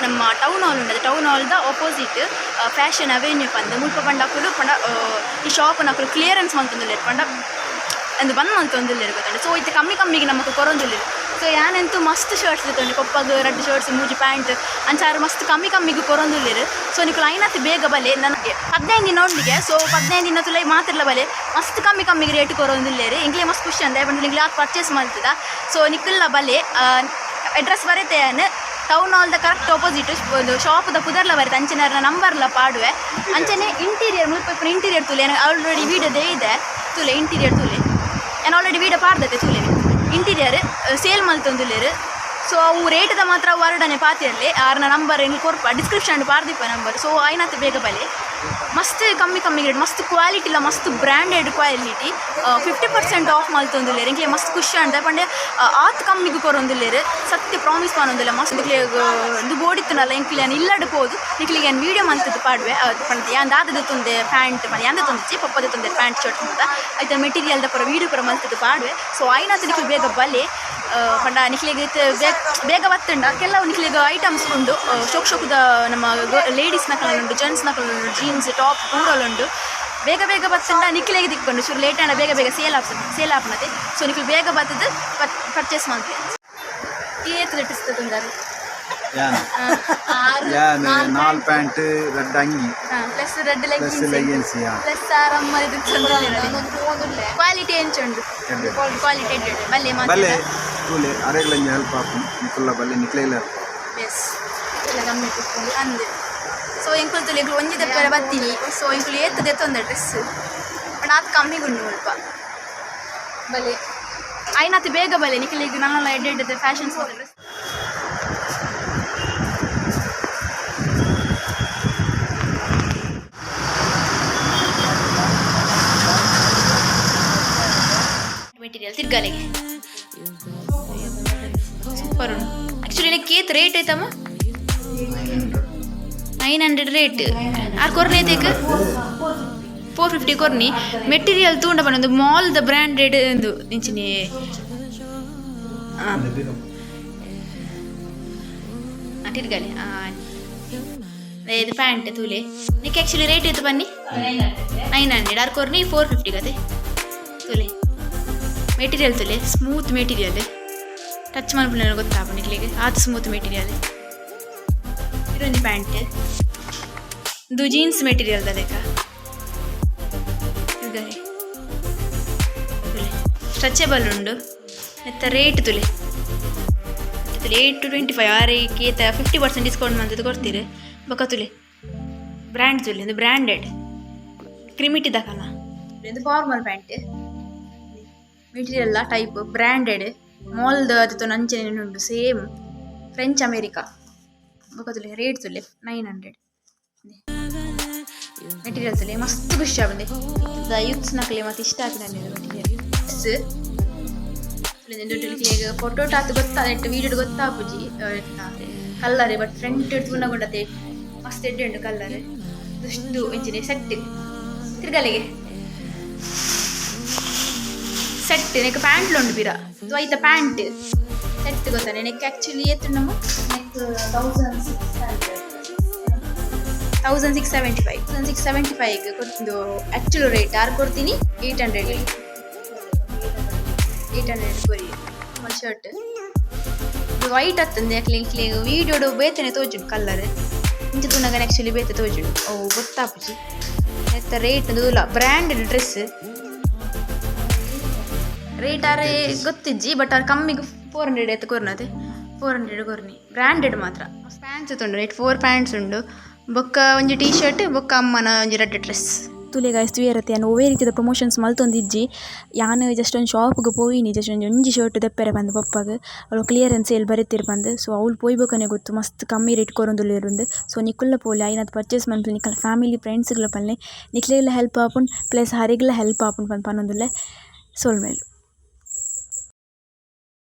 ನಮ್ಮ town hall ಉಂಡದು town ಹಾಲ್ದ ಆಪೋಸಿಟ್ ಫ್ಯಾಷನ್ ಅವೆನ್ಯೂ ಪಂದ್ ಮುಲ್ಪ ಪಂಡ ಕುಲು ಪಂಡ ಆ, ಈ ಶಾಪ್ ನಕಲು ಕ್ಲಿಯರೆನ್ಸ್ ಮಂತೊಂದುಲ್ಲೇರು ಪಂಡ ಅಂದು ಬಂದ್ ಮಂತೊಂದುಲ್ಲೇರು ಗೊತ್ತಂಡ ಸೊ ಇದು ಕಮ್ಮಿ ಕಮ್ಮಿಗೆ ನಮಗೆ ಕೊರೊಂದುಲ್ಲೇರು ಸೊ ಯಾನೆಂತೂ ಮಸ್ತ್ ಶರ್ಟ್ಸ್ ಇತ್ತಂಡು ಕೊಪ್ಪಗ ರೆಡ್ ಶರ್ಟ್ಸ್ ಮೂಜಿ ಪ್ಯಾಂಟ್ ಅಂಚಾರು ಮಸ್ತ್ ಕಮ್ಮಿ ಕಮ್ಮಿಗೆ ಕೊರೊಂದುಲ್ಲೇರು ಸೊ ನಿಕ್ಕು ಲೈನತ್ ಬೇಗ ಬಲೆ ನನಗೆ ಹದಿನೈದು ದಿನ ಉಂಡಿಗೆ ಸೊ ಹದಿನೈದು ದಿನ ತುಲೈ ಮಾತಿರ್ಲ ಬಲೆ ಮಸ್ತ್ ಕಮ್ಮಿ ಕಮ್ಮಿಗೆ ರೇಟ್ ಕೊರೊಂದುಲ್ಲೇರು ಇಂಗ್ಲೇ ಮಸ್ತ್ ಖುಷಿ ಅಂದೆ ಬಂದು ನಿಂಗ್ಲೆ ಯಾಕೆ ಪರ್ಚೇಸ್ ಮಾಡ್ತದ ಸೊ ನಿಕ್ಕಲ್ಲ ಬಲೆ ಅಡ್ರೆಸ್ ಬರುತ್ತೆ ಟೌನ್ ಹಾಲ್ದ ಕರೆಕ್ಟ್ ಆಪೋಸಿಟ್ ಒಂದು ಶಾಪ್ದ ಪುದರ್ಲ ಬರುತ್ತೆ. ಅಂಚನೆ ನಂಬರ್ಲ ಪಾಡುವೆ. ಅಂಚನೆ ಇಂಟೀರಿಯರ್ ಮುಲ್ಪ ಇಂಟೀರಿಯರ್ ತುಲೆ. ಆಲ್ರೆಡಿ ವೀಡಿಯೋದೇ ಇದೆ. ತುಲೆ ಇಂಟೀರಿಯರ್ ತುಲೆ. ನಾನು ಆಲ್ರೆಡಿ ವೀಡಿಯೋ ಪಾಡ್ದತೆ ತುಲೆ. ಇಂಟೀರಿಯರ್ ಸೇಲ್ ಮಲ್ತೊಂದುಲೇರು ಸೊ ಅವು ರೇಟ್ದ ಮಾತ್ರ ವರ್ಡನೆ ಪಾತಿಯಲ್ಲಿ ಆರ್ನ ನಂಬರ್ ಏನು ಕೊರ್ಪ ಡಿಸ್ಕ್ರಿಪ್ಷನ್ ಪಾರ್ದಿಪ್ಪ ನಂಬರ್ ಸೊ ಐನತ್ತು ಬೇಗ ಬಲೆ. ಮಸ್ತ್ ಕಮ್ಮಿ ಕಮ್ಮಿ ಮಸ್ತ್ ಕ್ವಾಲಿಟಿ ಇಲ್ಲ, ಮಸ್ತ್ branded quality fifty percent off ಮಲ್ತೊಂದುಲ್ಲೇರು ಎಂಕ್ಲೆ ಮಸ್ತ್ ಖುಷಿ ಅಂತ ಪಂಡೆ ಆತ್ ಕಮ್ಮಿಗೆ ಕೊರೊಂದುಲ್ಲೇರು ಸತ್ಯ ಪ್ರಾಮಿಸ್ ಮಾಡೋದಿಲ್ಲ ಮಸ್ತ್ ಇದು ಬೋಡಿತ್ತನಲ್ಲ ಎಂಕ್ಲಿ ನಾನು ಇಲ್ಲಡ್ ಹೋದು. ನಿಕ್ಲಿಗೆ ಏನು ವೀಡಿಯೋ ಮಂತದ್ದು ಪಾಡುವೆ. ಪಂಡ ಯಾಂದ ಆದದ ತೊಂದೆ ಪ್ಯಾಂಟ್ ಮನೆ ಯಾಂದ ತೊಂದಿಚ್ಚಿ ಪಪ್ಪದ ತೊಂದೆ ಪ್ಯಾಂಟ್ ಶರ್ಟ್ ಅಂತ. ಆಯ್ತು ಮೆಟೀರಿಯಲ್ದ ಪರ ವೀಡಿಯೋ ಪರ ಮಂತದ್ದು ಪಾಡುವೆ. ಸೊ ಆಯ್ನತ್ತು ನಿಕ್ಲು ಬೇಗ ಬಲೆ ಪಂಡ, ನಿಕ್ಲಿಗೆ ಬೇಗ ಬೇಗ ಬತ್ತಂಡ ಕೆಲವು ನಿಕ್ಲಿಗೆ ಐಟಮ್ಸ್ ಉಂಡು. ಶೋಕ್ ಶೋಕದ ನಮ್ಮ ಲೇಡೀಸ್ನ ಕಲುಂಡು ಜೆಂಟ್ಸ್ನ ಉಂಟು ಜೀನ್ಸ್ ಟಾಪ್ ಪೂರಲುಂಡು ಬೇಗ ಬೇಗ ಬತ್ತಂಡ ನಿಖಿಲೇಗೆ ತಿಕ್ಕೊಂಡು ಶುರು ಲೇಟ್ ಆಂಡ ಬೇಗ ಬೇಗ ಸೇಲ್ ಆಗ್ತದೆ ಸೇಲ್ ಆಗ್ನತೆ ಸೊ ನಿಕ್ಲು ಬೇಗ ಬತ್ತದ ಪರ್ಚೇಸ್ ಮಾಡ್ತೀವಿ ಏತ್ ಯಾನ್? ಯಾನ್ ನಾಲ್ ಪ್ಯಾಂಟ್ ರೆಡ್ ಅಂಗಿ. Plus red like leggings plus ಆರಮ್ಮ ಇದು ಕ್ವಾಲಿಟಿ ಎಂಚುಂಡು. ಕ್ವಾಲಿಟಿ ಬಲ್ಲೆ ಬಲ್ಲೆ ಅರೆಗ್ಲಂಜಿ ಹೆಲ್ಪ್ ಆಪು ನಿಕ್ಕುಲ್ಲ ಬಲ್ಲೆ ಎಸ್ ಎಲ್ಲ ಅಂದೆ. ಸೊ ಇಂಕುಲ್ ತುಲಿ ಒಂಜಿ ದಪ್ಪರ ಬತ್ತೀನಿ ಸೊ ಇಂಕುಲ್ ಏತದೆ ತೊಂದೆ ಡ್ರೆಸ್ ಬಟ್ ಅದು ಕಮ್ಮಿಗೆ ಉಂಡು ಸ್ವಲ್ಪ. ಬಲೆ. ಐನಾತು ಬೇಗ ಬಲೆ. ನಿಖಿಲಿಗೆ ನನ್ನ ಎಡ್ಡೆ ಎಡ್ಡೆ ಫ್ಯಾಷನ್ಸ್ ಡ್ರೆಸ್ ಮೆಟೀರಿಯಲ್ ತಿರ್ಗಾಲಿಗೆ ಸೂಪರ್ ಉಂಟು. ಆ್ಯಕ್ಚುಲಿ ನನಗೆ ಕೇತ್ ರೇಟ್ ಐತಮ್ಮ? ನೈನ್ ಹಂಡ್ರೆಡ್ ರೇಟ್ ಆರು ಕೊರ್ನಿ ಐತೇಕ ಫೋರ್ ಫಿಫ್ಟಿ ಕೊರ್ನಿ. ಮೆಟೀರಿಯಲ್ ತೂಂಡ ಬಂದೊಂದು ಮಾಲ್ದ ಬ್ರ್ಯಾಂಡೆಡ್ ಒಂದು ನಿಂಚಿನಿ. ತಿರ್ಗಾಲಿ ಇದು ಪ್ಯಾಂಟ್ ತೂಲೆ. ನಿಕ್ಕೆ ಆ್ಯಕ್ಚುಲಿ ರೇಟ್ ಇತ್ತು ಬನ್ನಿ. ನೈನ್ ಹಂಡ್ರೆಡ್ ಆರು ಕೊರ್ನಿ ಫೋರ್ ಫಿಫ್ಟಿ ಕತೆ ತೂಲೆ. ಮೆಟೀರಿಯಲ್ ತೂಲೆ. ಸ್ಮೂತ್ ಮೆಟೀರಿಯಲ್ ಟಚ್ ಮಾಡ್ಬಿಡ ಗೊತ್ತಾಪ ನಿಕ್ಲಿಗೆ. ಆತು ಸ್ಮೂತ್ ಮೆಟೀರಿಯಲ್ ಇದೊಂದು ಪ್ಯಾಂಟ್ ಇದು ಜೀನ್ಸ್ ಮೆಟೀರಿಯಲ್ ಲೆಕ್ಕ. ಇದೆ ಸ್ಟ್ರೆಚಬಲ್ ಉಂಡು. ಎತ್ತ ರೇಟ್ ತುಲೆ. ತುಲೆ ಏಯ್ಟ್ ಟು ಟ್ವೆಂಟಿ ಫೈವ್ ಆರು ಏತ ಫಿಫ್ಟಿ ಪರ್ಸೆಂಟ್ ಡಿಸ್ಕೌಂಟ್ ಮಂತದ್ದು ಕೊಡ್ತೀರಿ. ಬೊಕ ತುಲೆ. ಬ್ರ್ಯಾಂಡ್ ತುಲೆ, ಇದು ಬ್ರ್ಯಾಂಡೆಡ್ ಕ್ರಿಮಿಟಿ ದಕಲ್ಲ ಇದು formal pant material type branded ಮಾಲ್ದು ಅದು ನಂಚನೆ ಉಂಟು ಸೇಮ್ ಫ್ರೆಂಚ್ ಅಮೇರಿಕಾ ಬೊಕತುಲೆ ರೇಟ್ ತುಲೆ ನೈನ್ ಹಂಡ್ರೆಡ್ ಮೆಟೀರಿಯಲ್ ತುಲೆ ಮಸ್ತ್ ಖುಷಿ ಆಗಿದೆ ಯೂತ್ಸ್ ನಕಲಿ ಮತ್ತೆ ಇಷ್ಟ ಆಗಿದೆ ಮೆಟೀರಿಯಲ್ ಈಗ ಫೋಟೋ ಟಾತ್ ಗೊತ್ತಾದ ವೀಡಿಯೋ ಗೊತ್ತಾಪುಜಿ ಕಲ್ಲರ್ ಬಟ್ ಫ್ರಂಟ್ ತುನಗೊಂಡತೆ ಮಸ್ತ್ ಎಡ್ಡೆ ಉಂಟು ಕಲ್ಲರ್ ದುಷ್ಟು ಇಂಚಿನ ಸೆಟ್ ತಿರ್ಗಲೆಗೆ. ಸೆಟ್ ನೆಕ್ ಪ್ಯಾಂಟ್ಲು ಉಂಡು ಬೀರ. ದ್ವೈತ ಪ್ಯಾಂಟ್ ಸೆಟ್ ಗೊತ್ತಾ ನೆಕ್ ಆ್ಯಕ್ಚುಲಿ ಎತ್ತು ನಮ್ಮ thousand six seventy five thousand six seventy ಫೈವ್ಗೆ ಕೊಟ್ಟು ಆ್ಯಕ್ಚುಲ್ ರೇಟ್ ಯಾರು ಕೊಡ್ತೀನಿ? ಏಯ್ಟ್ ಹಂಡ್ರೆಡ್ ಏಯ್ಟ್ ಹಂಡ್ರೆಡ್ ಕೊರಿ ಒಂದು ಶರ್ಟ್ ಇದು ವೈಟ್ ಹತ್ತಂದೆ ಕ್ಲಿಂಗ್ ಕ್ಲಿಂಗ್ ವೀಡಿಯೋಡು ಬೇತನೆ ತೋಜುಂಡು ಕಲರ್ ಇಂಚ ತುನಗನ ಆ್ಯಕ್ಚುಲಿ ಬೇತೆ ತೋಜುಂಡು ಓ, ಗೊತ್ತಾಪುಜಿ. ಎತ್ತ ರೇಟ್ ದೂಲ ಬ್ರ್ಯಾಂಡೆಡ್ ಡ್ರೆಸ್ ರೇಟ್ ಆರೆ ಗೊತ್ತಿಜ್ಜಿ ಬಟ್ ಅವ್ರು ಕಮ್ಮಿಗೆ ಫೋರ್ ಹಂಡ್ರೆಡ್ ಎತ್ತ ಕೊರ್ನದೆ? ಫೋರ್ ಹಂಡ್ರೆಡ್ ಕೊರ್ನಿ ಬ್ರ್ಯಾಂಡೆಡ್ ಮಾತ್ರ. ಪ್ಯಾಂಟ್ಸ್ ಉಂಡು ಇಟ್ ಫೋರ್ ಪ್ಯಾಂಟ್ಸ್ ಉಂಡು. ಬೊಕ್ಕ ಒಂಜಿ ಟೀ ಶರ್ಟ್ ಬೊಕ್ಕ ಅಮ್ಮನ ಒಂಜಿ ರೆಡ್ ಡ್ರೆಸ್ ತುಲೆಗಾಯ್ಸ್ ತುಯರತ್ತೆ ಅನ್ನು ಒವೇ ರೀತಿಯ ಪ್ರಮೋಷನ್ಸ್ ಮಲ್ತೊಂದಿಜ್ಜಿ ಯಾನು ಜಸ್ಟ್ ಒಂದು ಶಾಪ್ಗೆ ಪೋಯಿನಿ ಜಸ್ಟ್ ಒಂದು ಒಂಜಿ ಶರ್ಟ್ ದೆಪ್ಪರೆ ಬಂದು ಪಪ್ಪಗೆ. ಅವಳು ಕ್ಲಿಯರೆನ್ಸ್ ಸೇಲ್ ಬರೆತಿರ್ ಬಂದು. ಸೊ ಅವಳು ಪೋಯ್ಬೇಕನೆ ಗೊತ್ತು, ಮಸ್ತ್ ಕಮ್ಮಿ ರೇಟ್ ಕೊರೊಂದುಲ್ಲೇರುಂದು ಸೊ ನಿಕ್ಕುಲ್ಲ ಪೋಲೆ ಐನದು ಪರ್ಚೇಸ್ ಮನ್ಪು ನಿಕ್ಕಲ್ಲ ಫ್ಯಾಮಿಲಿ ಫ್ರೆಂಡ್ಸ್ಗಳ ಪಲ್ಲೆ ನಿಕ್ಲೆಲ್ಲ ಹೆಲ್ಪ್ ಆಪುಂಡು ಪ್ಲಸ್ ಹರಿಗೆಲ್ಲ ಹೆಲ್ಪ್ ಆಪುಂಡು ಪಂದ್ ಪನ್ನೊಂದುಲ್ಲೆ ಸೋಲ್ಮೇಲು